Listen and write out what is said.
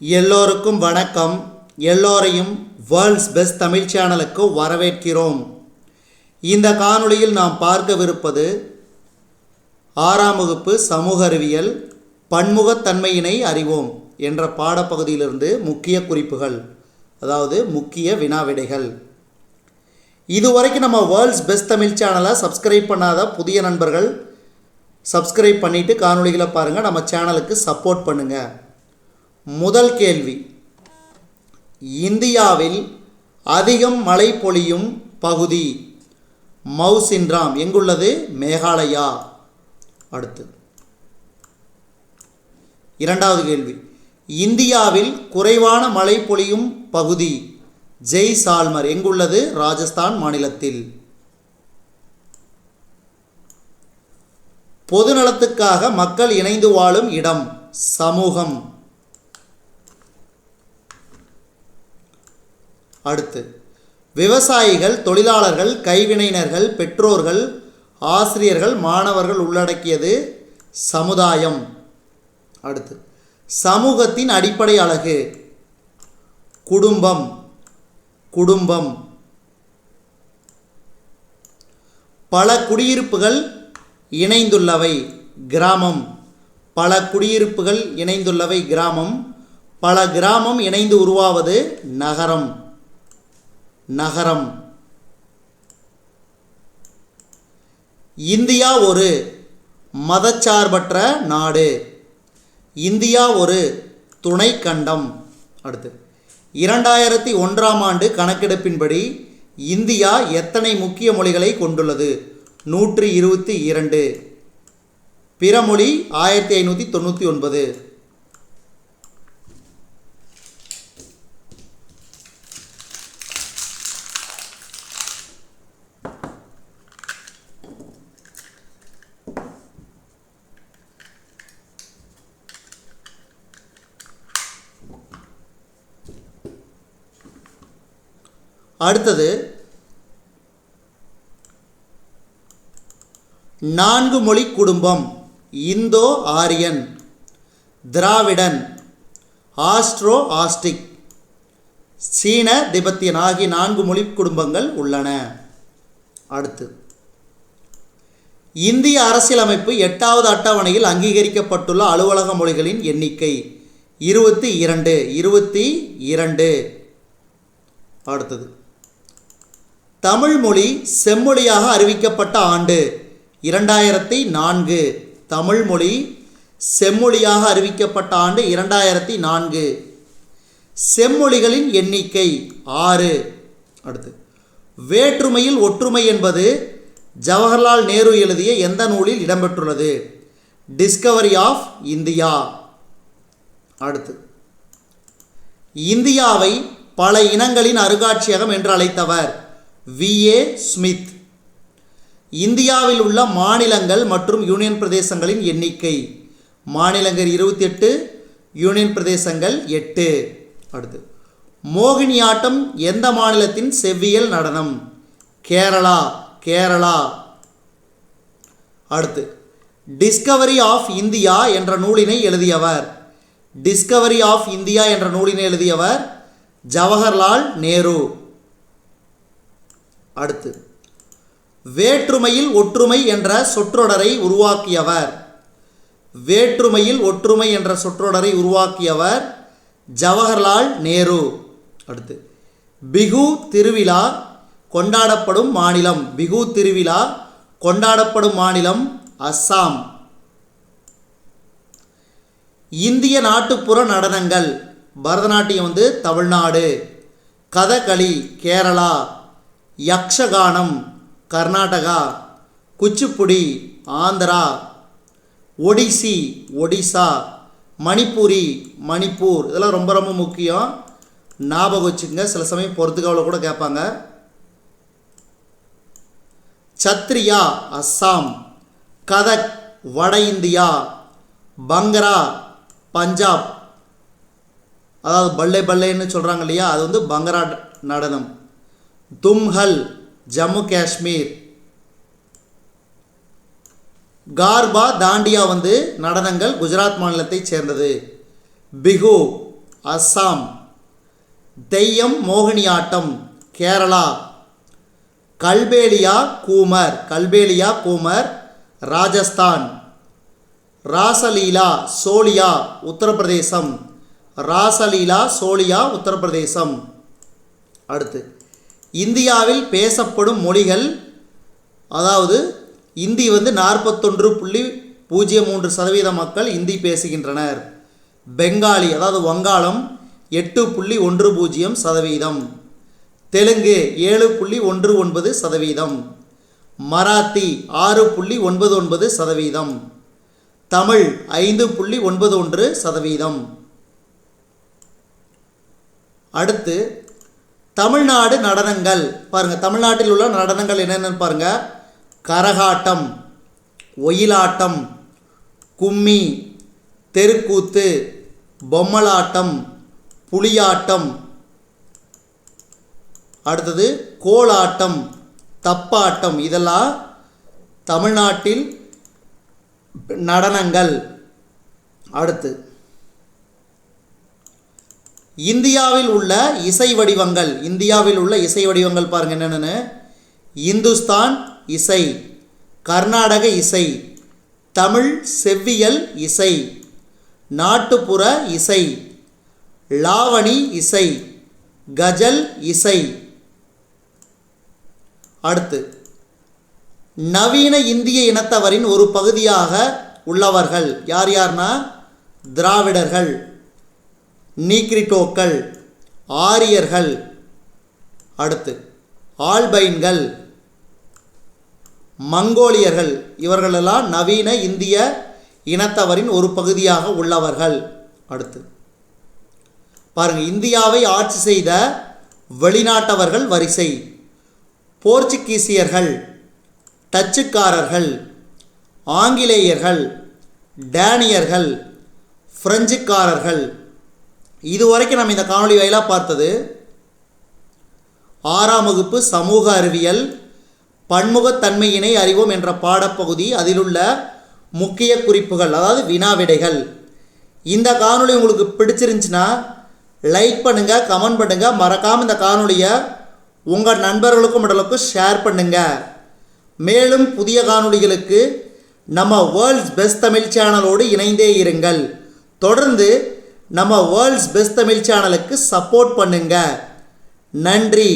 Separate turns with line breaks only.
எல்லோருக்கும் வணக்கம். எல்லோரையும் வேர்ல்ட்ஸ் பெஸ்ட் தமிழ் சேனலுக்கு வரவேற்கிறோம். இந்த காணொளியில் நாம் பார்க்கவிருப்பது ஆறாம் வகுப்பு சமூக அறிவியல் பன்முகத்தன்மையினை அறிவோம் என்ற பாடப்பகுதியிலிருந்து முக்கிய குறிப்புகள் அதாவது முக்கிய வினாவிடைகள். இதுவரைக்கும் நம்ம வேர்ல்ட்ஸ் பெஸ்ட் தமிழ் சேனலை சப்ஸ்கிரைப் பண்ணாத புதிய நண்பர்கள் சப்ஸ்கிரைப் பண்ணிவிட்டு காணொளிகளை பாருங்கள் நம்ம சேனலுக்கு சப்போர்ட் பண்ணுங்கள் முதல் கேள்வி. இந்தியாவில் அதிகம் மழை பொழியும் பகுதி மவுசின்ராம் எங்குள்ளது? மேகாலயா. அடுத்து. இரண்டாவது கேள்வி. இந்தியாவில் குறைவான மழை பொழியும் பகுதி ஜெய் சால்மர் எங்குள்ளது? ராஜஸ்தான் மாநிலத்தில். பொதுநலத்துக்காக மக்கள் இணைந்து வாழும் இடம் சமூகம். அடுத்து விவசாயிகள் தொழிலாளர்கள் கைவினைஞர்கள் பெற்றோர்கள் ஆசிரியர்கள் மாணவர்கள் உள்ளடக்கியது சமுதாயம். அடுத்து சமூகத்தின் அடிப்படை அழகு குடும்பம் குடும்பம். பல குடியிருப்புகள் இணைந்துள்ளவை கிராமம். பல குடியிருப்புகள் இணைந்துள்ளவை கிராமம். பல கிராமம் இணைந்து உருவாவது நகரம். நகரம். இந்தியா ஒரு மதச்சார்பற்ற நாடு. இந்தியா ஒரு துணை கண்டம் அடுத்து இரண்டாயிரத்தி ஒன்றாம் ஆண்டு கணக்கெடுப்பின்படி இந்தியா எத்தனை முக்கிய மொழிகளை கொண்டுள்ளது? நூற்றி இருபத்தி இரண்டு. பிற மொழி ஆயிரத்தி ஐநூற்றி தொண்ணூற்றி ஒன்பது. அடுத்தது நான்கு மொழி குடும்பம் Indo Aryan Dravidian Austro Asiatic சீன திபெத்தியன் ஆகிய நான்கு மொழி குடும்பங்கள் உள்ளன. அடுத்து இந்திய அரசியலமைப்பு எட்டாவது அட்டவணையில் அங்கீகரிக்கப்பட்டுள்ள அலுவலக மொழிகளின் எண்ணிக்கை இருபத்தி இரண்டு இருபத்தி இரண்டு. அடுத்தது தமிழ்மொழி செம்மொழியாக அறிவிக்கப்பட்ட ஆண்டு. இரண்டாயிரத்தி நான்கு. தமிழ்மொழி செம்மொழியாக அறிவிக்கப்பட்ட ஆண்டு இரண்டாயிரத்தி நான்கு. செம்மொழிகளின் எண்ணிக்கை ஆறு. அடுத்து. வேற்றுமையில் ஒற்றுமை என்பது ஜவஹர்லால் நேரு எழுதிய எந்த நூலில் இடம்பெற்றுள்ளது? டிஸ்கவரி ஆஃப் இந்தியா அடுத்து. இந்தியாவை பல இனங்களின் அருங்காட்சியகம் என்று அழைத்தவர். வி. ஏ. ஸ்மித். இந்தியாவில் உள்ள மாநிலங்கள் மற்றும் யூனியன் பிரதேசங்களின் எண்ணிக்கை. மாநிலங்கள் இருபத்தி எட்டு யூனியன் பிரதேசங்கள் எட்டு. அடுத்து. மோகினியாட்டம் எந்த மாநிலத்தின் செவ்வியல் நடனம்? கேரளா கேரளா. அடுத்து. டிஸ்கவரி ஆஃப் இந்தியா என்ற நூலினை எழுதியவர். டிஸ்கவரி ஆஃப் இந்தியா என்ற நூலினை எழுதியவர் ஜவஹர்லால் நேரு. அடுத்து வேற்றுமையில் ஒற்றுமை என்ற சொற்றொடரை உருவாக்கியவர். வேற்றுமையில் ஒற்றுமை என்ற சொற்றொடரை உருவாக்கியவர் ஜவஹர்லால் நேரு. அடுத்து பிகு திருவிழா கொண்டாடப்படும் மாநிலம் பிகு திருவிழா கொண்டாடப்படும் மாநிலம் அஸ்ஸாம். இந்திய நாட்டுப்புற நடனங்கள் பரதநாட்டியம் வந்து தமிழ்நாடு கதகளி கேரளா யக்ஷகானம் கர்நாடகா குச்சிப்புடி ஆந்திரா ஒடிசி ஒடிசா மணிப்பூரி மணிப்பூர். இதெல்லாம் ரொம்ப ரொம்ப முக்கியம். ஞாபகம் வச்சுக்கோங்க. சில சமயம் பொறுத்துக்காவில் கூட கேட்பாங்க. சத்ரியா அஸ்ஸாம். கதக் வட இந்தியா. பங்கரா பஞ்சாப். அதாவது பல்லே பல்லேன்னு சொல்கிறாங்க இல்லையா? அது வந்து பங்கரா நடனம் தும்ஹல் ஜம்மு காஷ்மீர். கார்பா தாண்டியா வந்து நடனங்கள் குஜராத் மாநிலத்தைச் சேர்ந்தது. பிகு அஸ்ஸாம். தெய்யம் மோகினியாட்டம் கேரளா. கல்பேலியா கூமர். கல்பேலியா கூமர் ராஜஸ்தான். ராசலீலா சோலியா உத்தரப்பிரதேசம். ராசலீலா சோலியா உத்தரப்பிரதேசம். அடுத்து. இந்தியாவில் பேசப்படும் மொழிகள் அதாவது இந்தி வந்து நாற்பத்தொன்று புள்ளி பூஜ்ஜியம் மூன்று சதவீத மக்கள் இந்தி பேசுகின்றனர். பெங்காலி அதாவது வங்காளம் எட்டு புள்ளி ஒன்று பூஜ்ஜியம் சதவீதம். தெலுங்கு ஏழு புள்ளி ஒன்று ஒன்பது சதவீதம். மராத்தி ஆறு புள்ளி ஒன்பது ஒன்பது சதவீதம். தமிழ் ஐந்து புள்ளி ஒன்பது ஒன்று சதவீதம். அடுத்து தமிழ்நாடு நடனங்கள். பாருங்கள் தமிழ்நாட்டில் உள்ள நடனங்கள் என்னென்னு பாருங்கள் கரகாட்டம் ஒயிலாட்டம் கும்மி தெருக்கூத்து பொம்மலாட்டம் புலியாட்டம். அடுத்தது கோலாட்டம் தப்பாட்டம். இதெல்லாம் தமிழ்நாட்டில் நடனங்கள். அடுத்து இந்தியாவில் உள்ள இசை வடிவங்கள் இந்தியாவில் உள்ள இசை வடிவங்கள் பாருங்க என்னென்னு இந்துஸ்தான் இசை கர்நாடக இசை தமிழ் செவ்வியல் இசை நாட்டுப்புற இசை லாவணி இசை கஜல் இசை. அடுத்து நவீன இந்திய இனத்தவரின் ஒரு பகுதியாக உள்ளவர்கள் யார் யார்னா? திராவிடர்கள். நீக்ரிட்டோக்கள் ஆரியர்கள். அடுத்து ஆல்பைன்கள் மங்கோலியர்கள். இவர்களெல்லாம் நவீன இந்திய இனத்தவரின் ஒரு பகுதியாக உள்ளவர்கள். அடுத்து பாருங்க இந்தியாவை ஆட்சி செய்த வெளிநாட்டவர்கள் வரிசை. போர்ச்சுகீசியர்கள் டச்சுக்காரர்கள் ஆங்கிலேயர்கள் டேனியர்கள் பிரெஞ்சுக்காரர்கள் இதுவரைக்கும் நம்ம இந்த காணொளி வாயிலாக பார்த்தது ஆறாம் வகுப்பு சமூக அறிவியல் பன்முகத்தன்மையினை அறிவோம் என்ற பாடப்பகுதி அதிலுள்ள முக்கிய குறிப்புகள் அதாவது வினாவிடைகள் இந்த காணொளி உங்களுக்கு பிடிச்சிருந்துச்சுன்னா லைக் பண்ணுங்கள் கமெண்ட் பண்ணுங்கள் மறக்காமல் இந்த காணொளியை உங்கள் நண்பர்களுக்கும் உடலுக்கும் ஷேர் பண்ணுங்கள் மேலும் புதிய காணொளிகளுக்கு நம்ம வேர்ல்ட்ஸ் பெஸ்ட் தமிழ் சேனலோடு இணைந்தே இருங்கள். தொடர்ந்து நம்ம வேர்ல்ட்ஸ் பெஸ்ட் தமிழ் சேனலுக்கு சப்போர்ட் பண்ணுங்க. நன்றி.